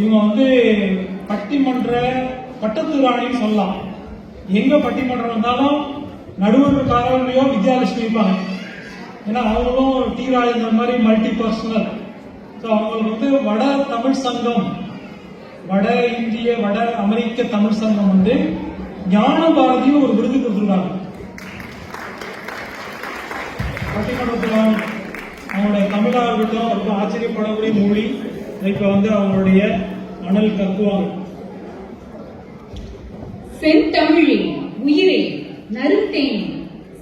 இவங்க வந்து பட்டிமன்ற பட்டத்துராணின்னு சொல்லலாம். எங்க பட்டிமன்றம் வந்தாலும் நடுவர் காரணியோ வித்யாலட்சுமி இருப்பாங்க. ஏன்னா அவங்களும் டி ராஜேந்திர மாதிரி மல்டி பர்சனல் ஸோ அவங்களுக்கு வந்து வட தமிழ் சங்கம் வட இந்திய வட அமெரிக்க தமிழ் சங்கம் வந்து ஞான பாரதியும் ஒரு விருது கொடுத்துருக்காங்க. பட்டிமன்றத்தில் அவங்களுடைய தமிழாக இருக்கட்டும் ரொம்ப ஆச்சரியப்படக்கூடிய மொழி. இப்ப வந்து அவங்களுடைய அனல் கக்குவாங்க. செந்தமிழே உயிரே நறுத்தேனே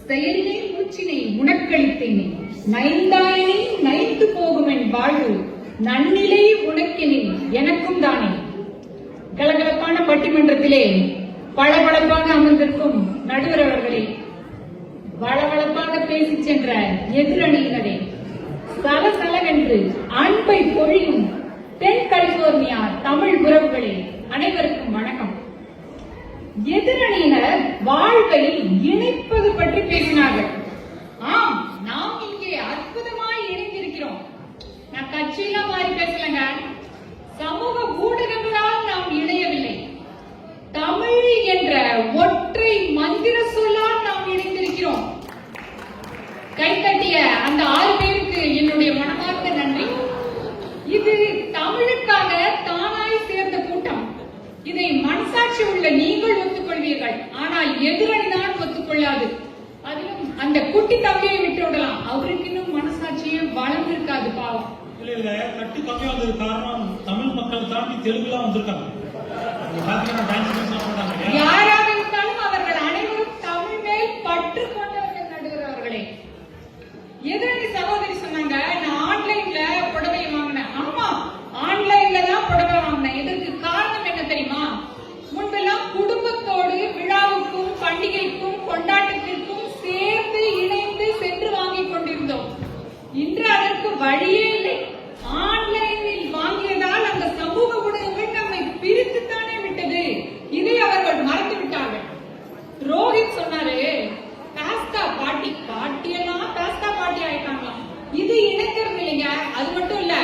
செயலிலே மூச்சினை உனக்களித்தேனே நைந்தாயினே நைந்து போகுமென் வாழ்வு நன்னிலை உனக்கினே எனக்கும் தானே. கலகலப்பான பட்டிமன்றத்திலே பளபளப்பாக அமர்ந்திருக்கும் நடுவர் அவர்களே வளவளப்பாக பேசி சென்ற எதிரணியினரே சலசலவென்று அன்பை பொழியும் தென் கலிபோர்னியா தமிழ் உறவுகளே அனைவருக்கும் வணக்கம். எதிரணியினர் வாழ்வை இணைப்பது பற்றி பேசினார்கள். ஆம் நாம் இங்கே அற்புதமாய் இணைந்திருக்கிறோம். நான் கட்சியெல்லாம் மாறி பேசலங்க. சமூக ஊடகங்களால் நாம் இணையவில்லை. தமிழ் என்ற ஒற்றை மந்திர சொல் நாம் இணைந்திருக்கிறோம் கைத்தட்டிய அந்த ஆறு பேருக்கு என்னுடைய மனமார்ந்த நன்றி இது தமிழுக்காக தானாய் சேர்ந்த கூட்டம் இதை மனசாட்சி உள்ள நீங்கள் ஒத்துக்கொள்வீர்கள். ஆனால் எதிரணிதான் ஒத்துக்கொள்ளாது. அதிலும் அந்த குட்டி தம்பியை விட்டு விடலாம் அவருக்கு இன்னும் மனசாட்சியே வளர்ந்திருக்காது பாவம். இல்ல இல்ல கட்டு கம்மியா வந்தது காரணம் தமிழ் மக்கள் தாண்டி தெலுங்குலாம் வந்திருக்காங்க நீங்க பாத்தீங்கன்னா டான்ஸ் பண்றாங்க யாராக இருந்தாலும் அவர்கள் அனைவரும் தமிழ் மேல் பற்று கொண்டவர்கள் நடுகிறவர்களே எதிரணி சகோதரி சொன்னாங்க நான் ஆன்லைன்ல புடவை வாங்கினேன் ஆமா ஆன்லைன்ல தான் புடவை வாங்கினேன் இதற்கு காரணம் என்ன தெரியுமா முன்பெல்லாம் குடும்பத்தோடு விழாவுக்கும் பண்டிகைக்கும் கொண்டாட்டத்திற்கும் சேர்ந்து இணைந்து சென்று வாங்கிக் கொண்டிருந்தோம் இன்று அதற்கு வழியே இல்லை ஆன்லைனில் வாங்கியதால் அந்த சமூக ஊடகங்கள் நம்மை பிரித்துத்தானே விட்டது இதை அவர்கள் மறந்து விட்டார்கள் ரோஹித் சொன்னாரு பாஸ்தா பாட்டி பாட்டி எல்லாம் பாஸ்தா பாட்டி ஆயிட்டாங்களாம் இது இணைக்கிறது இல்லைங்க அது மட்டும் இல்ல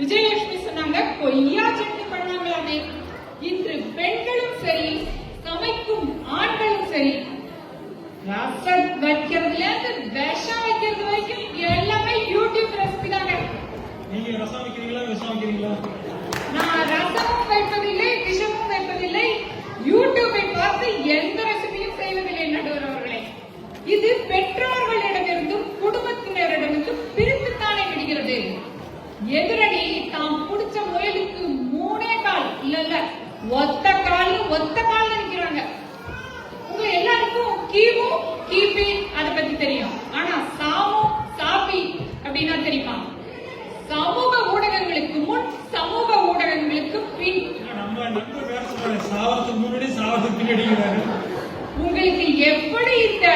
விஜயலட்சுமி சொன்னாங்க கொய்யா சட்னி பண்ணாங்களாமே. இன்று பெண்களும் சரி சமைக்கும் ஆண்களும் சரி ரசம் வைக்கிறதுல இருந்து விஷம் வைக்கிறது வரைக்கும் எல்லாமே யூடியூப் ரெசிபி தாங்க. நீங்க ரசம் வைக்கிறீங்களா விஷம் வைக்கிறீங்களா? நான் ரசமும் வைப்பதில்லை விஷமும் வைப்பதில்லை யூடியூபை பார்த்து எந்த ரெசிபியும் செய்வதில்லை நடுவர் அவர்களே. இது பெற்றோர்களிடமிருந்தும் குடும்பத்தினரிடமிருந்தும் பிரித்துத்தானே விடுகிறது எதிரணி தாம் புடிச்ச முயலுக்கு மூணே கால். இல்ல இல்ல. ஒத்த கால் ஒத்த கால் நிக்கிறாங்க உங்க எல்லாருக்கும் கிமு கிபி அத பத்தி தெரியும். ஆனா சாமு சாபி அப்படின்னா தெரியுமா? சமூக ஊடகங்களுக்கு முன் சமூக ஊடகங்களுக்கு பின். உங்களுக்கு எப்படி இந்த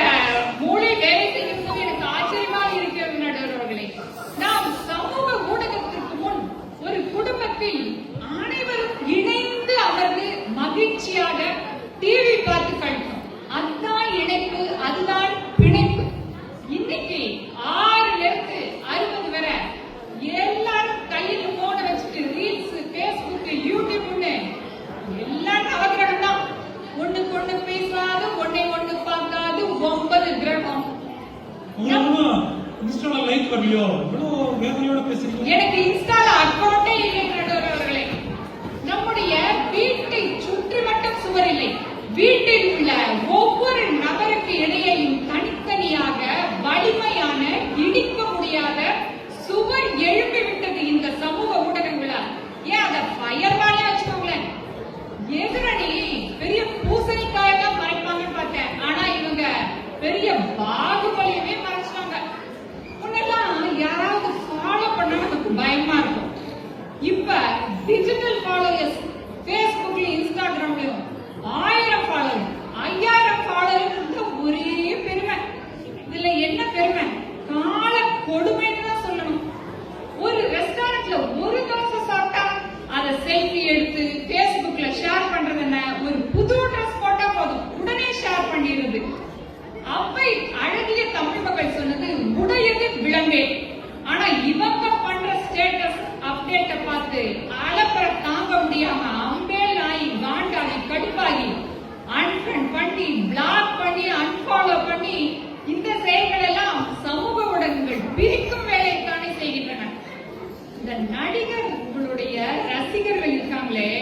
இன்ஸ்டால லைக் இவ்வளவு வேதனையோட பேசுறீங்க எனக்கு இன்ஸ்டால அட்வான்ஸ் எடுத்து பேஸ்புக்ல ஷேர் பண்றது என்ன? ஒரு புது ட்ரெஸ் போட்டா போதும். உடனே ஷேர் பண்ணிடுறது. அவை அழகிய தமிழ் மக்கள் சொன்னது உடையது விளம்பே ஆனா இவங்க பண்ற ஸ்டேட்டஸ் அப்டேட்டை பார்த்து அலப்பற தாங்க முடியாம அம்பேல் ஆகி காண்டாகி கடுப்பாகி அன்ஃபன் பண்ணி பிளாக் பண்ணி அன்ஃபாலோ பண்ணி இந்த செயல்கள் எல்லாம் சமூக ஊடகங்கள் பிரிக்கும் வேலையை தானே செய்கின்றன. இந்த நடிகர் இருக்காங்களே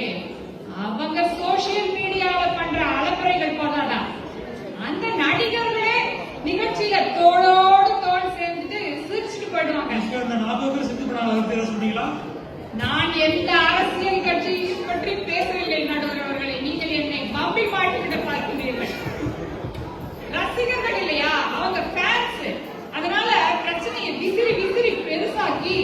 அவங்க சோசியல் மீடியால பண்ற அலப்பறைகள் போதாதான் அந்த நடிகர்களே நிகழ்ச்சியில தோளோடு தோல் சேர்ந்துட்டு சிரிச்சுட்டு போயிடுவாங்க. நான் எந்த அரசியல் கட்சியும் பற்றி பேசவில்லை நடுவர்களே நீங்கள் என்னை பம்பி மாட்டுக்கிட்ட பார்க்கிறீர்கள். ரசிகர்கள் இல்லையா? அவங்க ஃபேன்ஸ் அதனால பிரச்சனையை விசிறி விசிறி பெருசாக்கி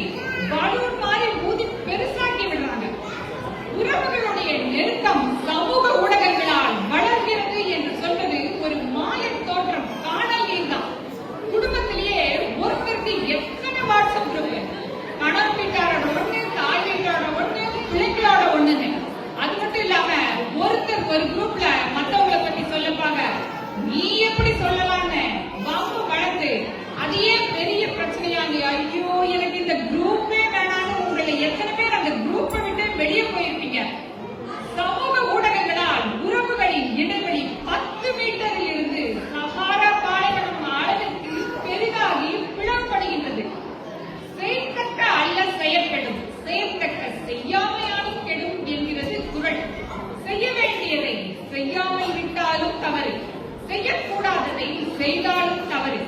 செய்தி செய்தாலும் தவறு.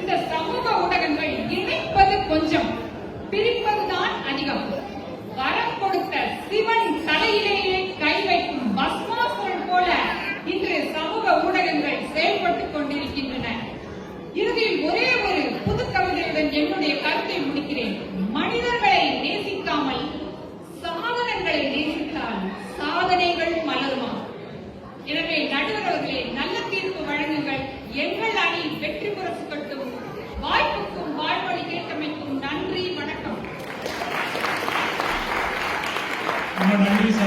இந்த சமூக ஊடகங்கள் இணைப்பது கொஞ்சம் பிரிப்பதுதான் அதிகம். வரம் கொடுத்த சிவன் தலையிலேயே கை வைக்கும் பஸ்மாசுரன் போல இன்று சமூக ஊடகங்கள் செயல்பட்டுக் கொண்டிருக்கின்றன. இறுதியில் ஒரே ஒரு புது கவிதையுடன் என்னுடைய கருத்தை முடிக்கிறேன். மனிதர்